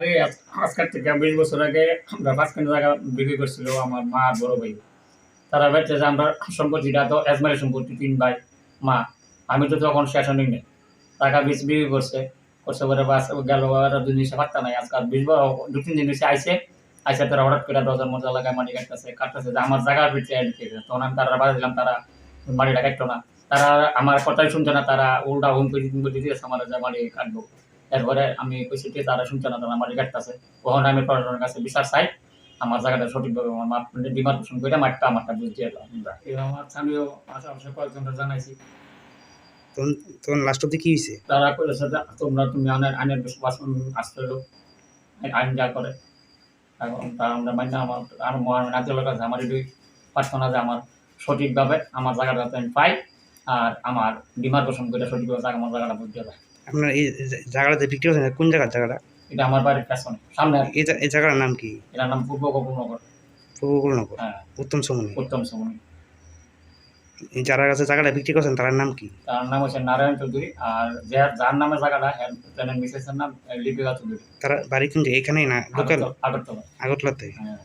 আমরা জায়গা আমি তো তখন নেই টাকা বিশ বিক্রি করছে। করছে পরে বাস গেল নাই। আজকাল বিশ দু তিন আইসে আইসে তারা হঠাৎ করে দরজার মজা লাগায় মাটি কাটতেছে কাটতেছে। যে আমার ভিতরে আইন তখন আমি তারা বাধা দিলাম, তারা মাটিটা কাটতো না। তারা আমার কথাই শুনছে না, তারা উল্টা হুম করে করে দিতেছে আমার মাটি কাটবো। এরপরে আমি কইছি যে তারা শুনছে না তারা মাটি কাটতেছে। তখন আমি প্রশাসনের কাছে বিচার চাই আমার জায়গাটা সঠিকভাবে আমার মাপ ডিমার পোষণ করে মাঠটা আমারটা বুঝতে আমার। স্বামীও আশেপাশে কয়েকজনটা জানাইছি। তখন লাস্ট অব্দি কি হয়েছে তারা করেছে যে তোমরা তুমি আইনের আইনের বিশ্বাস আসতে লোক আইন যা করে। এবং তা আমরা মান্য আমার আর মহান আদালত কাছে আমার এটাই প্রার্থনা যে আমার সঠিকভাবে আমার জায়গাটা যাতে আমি পাই আর আমার ডিমার পোষণ করে সঠিকভাবে আমার জায়গাটা বুঝতে পারে আপনার এই জায়গাটা বিক্রি করছেন কোন জায়গার জায়গাটা? এটা আমার বাড়ির পেছনে সামনে এই জা- এই জায়গাটার নাম কি? এটার নাম পূর্ব গোপনগর পূর্বকুলনগর হ্যাঁ। উত্তম সমনি। উত্তম সমনি। এই যারা কাছে জায়গাটা বিক্রি করছেন তার নাম কি? তার নাম হচ্ছে নারায়ণ চৌধুরী আর যার যার নামে জায়গাটা মিসেসের নাম লিপিকা চৌধুরী। তারা বাড়ি কোন জায়গায়? এখানেই না লোকাল? আগরতলা। আগরতলাতে? হ্যাঁ।